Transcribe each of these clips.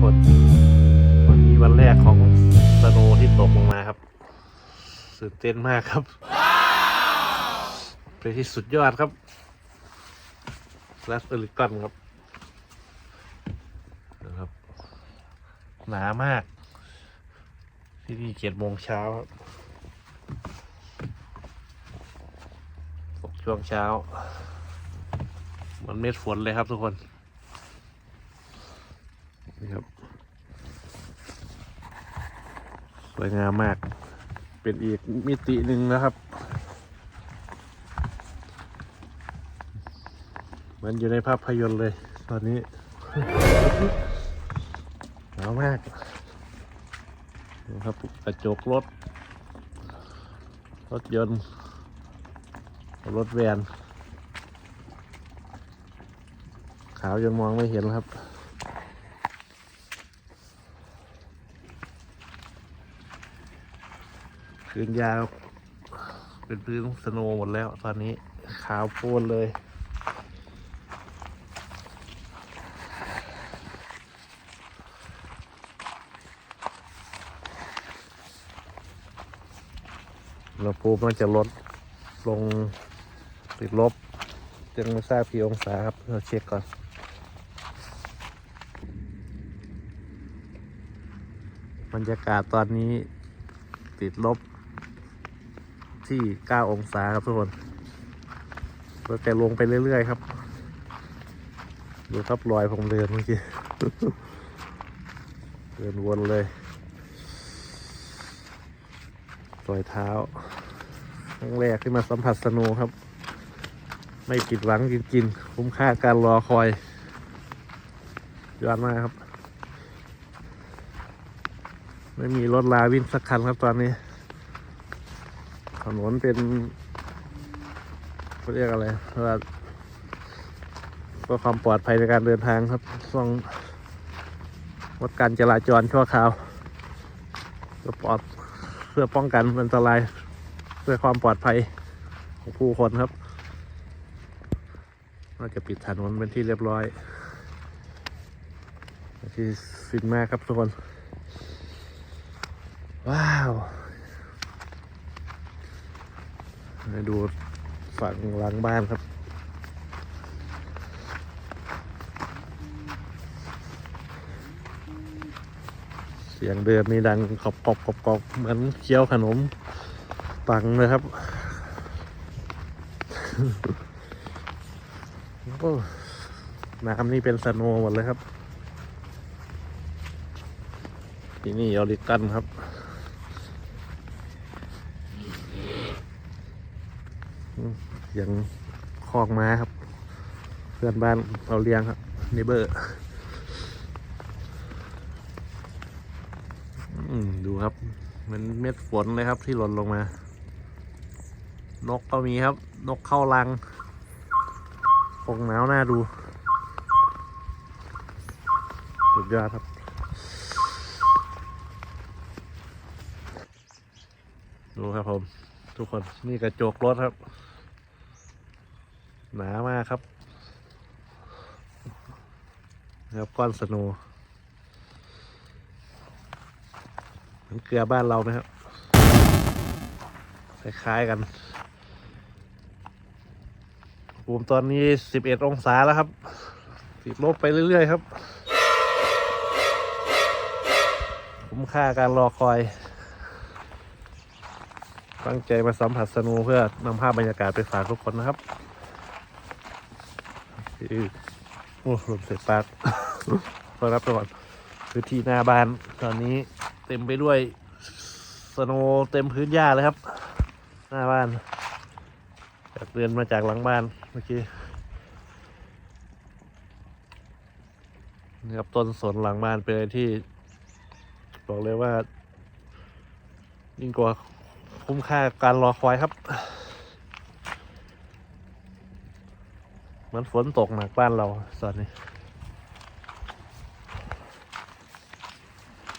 คน วันนี้วันแรกของสโนที่ตกลงมาครับตื่นเต้นมากครับ เป็นที่สุดยอดครับลัสเอลิกอนครับนะครับ หนามาก ที่นี่เจ็ดโมงเช้าครับตกช่วงเช้า มันเม็ดฝนเลยครับทุกคนครับ ส วยงามมาก เป็นอีกมิติหนึ่งนะครับเหมันอยู่ในภาพยนตร์เลย ตอนนี้หนาวมากนะครับกระจกรถ รถยนต์ รถแวน ขาวจนมองไม่เห็นครับ พื้นยาว เป็นพื้นสโนว์หมดแล้ว ตอนนี้ขาวโพลนเลย เราภูมิมันจะลดลงติดลบยังไม่ทราบกี่องศาครับ เราเช็คก่อนบรรยากาศตอนนี้ติดลบ ที่ 9 องศาครับทุกคนเราจะลงไปเรื่อยๆครับ ดูครับรอยผมเดินเมื่อกี้เดินวนเลยรอยเท้าครั้งแรกที่มาสัมผัสสโนว์ครับ ไม่ผิดหวังจริงๆ คุ้มค่าการรอคอย ยอดมากครับ ไม่มีรถลาวิ่งสักคันครับตอนนี้ นนเป็นเขาเรียกอะไรว่าเพื่อความปลอดภัยในการเดินทางครับต้องงดการจราจรชั่วคราวเพื่อปลอดเพื่อป้องกันอันตรายเพื่อความปลอดภัยของผู้คนครับน่าจะปิดถนนเป็นที่เรียบร้อยที่ฟินมากครับทุกคน ว้าว มาดูฝั่งหลังบ้านครับ เสียงเดินนี่ดังกรอบกรอบกรอบกรอบเหมือนเคี้ยวขนมปังเลยครับโอ้น้ำนี่เป็นสโนว์หมดเลยครับ ที่นี่ออริกันครับ อยังคอกม้าครับ เพื่อนบ้านเราเลี้ยงครับนเบอร์ดูครับเหมันเม็ดฝนเลยครับที่หล่นลงมา นกก็มีครับ นกเข้ารังคงหนาวหน้าดู สุดยอดครับดูครับผม ทุกคนนี่กระจกรถครับ หนามากครับครับก้อนสโนว์เหมือนเกลือบ้านเราไหมครับ คล้ายๆกันภูมิตอนนี้สิบเอ็ดองศาแล้วครับ ติดลบไปเรื่อย ๆ ครับคุ้มค่าการรอคอย ตั้งใจมาสัมผัสสนูเพื่อนำภาพบรรยากาศไปฝากทุกคนนะครับ โอ้ลมเสร็จปากขอรับก่อนพื้นที่หน้าบ้านตอนนี้เต็มไปด้วยสโนเต็มพื้นหญ้าเลยครับ หน้าบ้านจากเดินมาจากหลังบ้านเมื่อกี้นี่ครับต้นสนหลังบ้านเป็นอะไรที่ บอกเลยว่า ยิ่งกว่าคุ้มค่าการรอคอยครับ เหมือนฝนตกหนักบ้านเราตอนนี้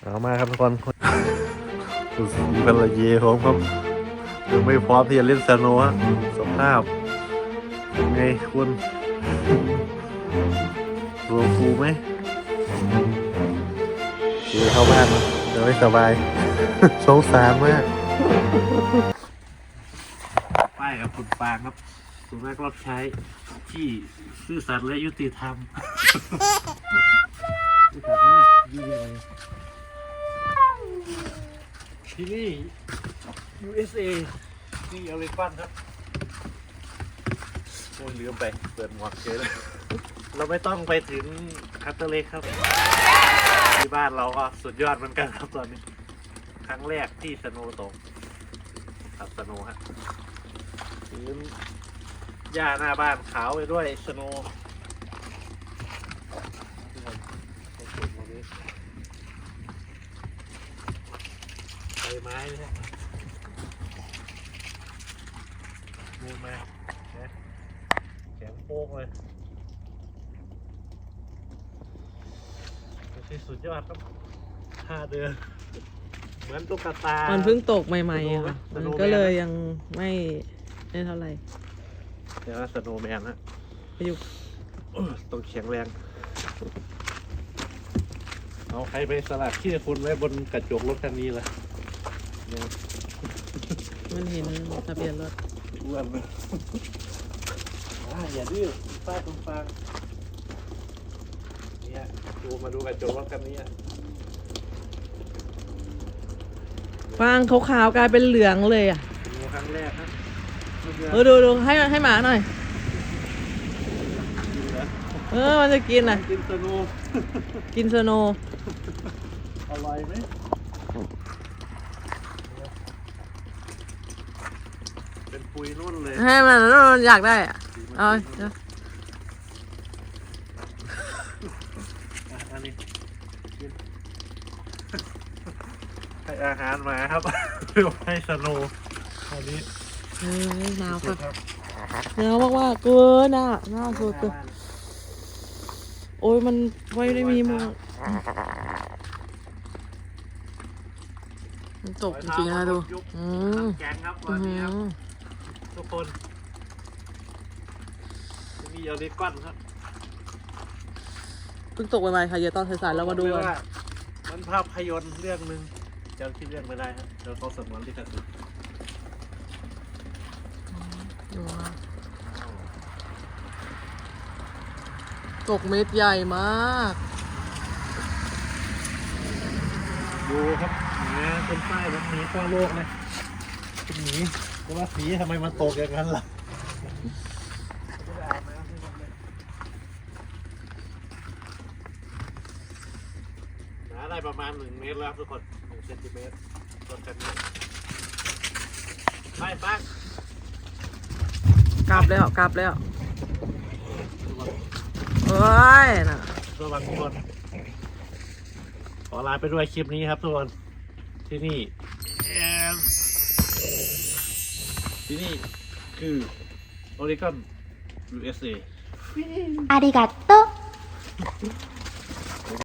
เอามาครับทุกคนคุณสีภรรยผมครับยังไม่พร้อมที่จะเล่นสโนว์สภาพเป็นไงคุณรวมฟูไหมดีเข้าบ้านเดี๋ยวไม่สบายสงสารมากป้ายกับคุณปางครับ สุนัขรับใช้ที่ซื่อสัตย์และยุติธรรมซื่อสัตย์มากยิ่งเลยที่นี่ USA นี่อเมริกันครับโอ้ยลืมไป เปิดหมวกเจอเลยเราไม่ต้องไปถึงคัตเตอร์เล็กครับที่บ้านเราก็สุดยอดเหมือนกันครับตอนนี้ ครั้งแรกที่สโนว์ตกครับสโนฮะพื้น หญ้าหน้าบ้านขาวไปด้วยสโนว์ใบไม้เนี่ยมือมานะแข็งโป๊กเลยที่สุดยอดครับท่าเดินเหมือนตุ๊กตามันเพิ่งตกใหม่ๆอะค่ะ มันโนว์แมนก็เลยยังไม่ได้เท่าไหร่ เดี๋ยวสโนว์แมนฮะไปอยู่โอ้ยต้องแข็งแรง เอาใครไปสลักชื่อคุณไว้บนกระจกรถคันนี้ล่ะเนี่ยมันเห็นทะเบียนรถอ้วนเลยอ่าอย่าดื้อป้ายตรงฟางเนี่ยดูมาดูกระจกรถคันนี้อะฟางขาวๆกลายเป็นเหลืองเลยอะดูครั้งแรกครับ เออดูดูให้ให้หมาหน่อย เออมันจะกินอะ กินสโนว์กินสโนว์อร่อยไหมเป็นปุยนุ่นเลยให้มันแล้วมันอยากได้อะเอาเดี๋ยวอะอันนี้กินให้อาหารหมาครับเพื่อให้สโนว์อันนี้ เออหนาวสุค่ะดครับหนาวมากๆเกินอะหนาวสุดเกินโอ้ยมันไม่ได้มีมือมันตกจริงๆนะดูอืมแกงครับอืวันนี้ครับมทุกคนมีเอลิก้อนครับเพิ่งตกใหม่ๆค่ะเดี๋ยวตอนสายๆเรามาดูบกัอกนเลยว่ามันภาพยนตร์เรื่องหนึ่งจำชื่อเรื่องไม่ได้ครับเดี๋ยวเขาสมวนลิขสิทธิ์ ดูนะตกเม็ดใหญ่มาก ดูครับหมาเป็นป้ายแบบหมีทั่วโลกเลยเป็นหมีแต่ว่าสีทำไมมันตกอย่างนั้นล่ะหนาได้ประมาณหนึ่งเมตรแล้วทุกคนหนึ่งเซนติเมตรต้นกันนี้ไปปัก กลับแล้วกลับแล้ว ทุกคน โอ้ยน่ะ ระวังทุกคนขอลาไปด้วยคลิปนี้ครับทุกคนที่นี่แอนที่นี่คือโอริกอน USA ありがとう。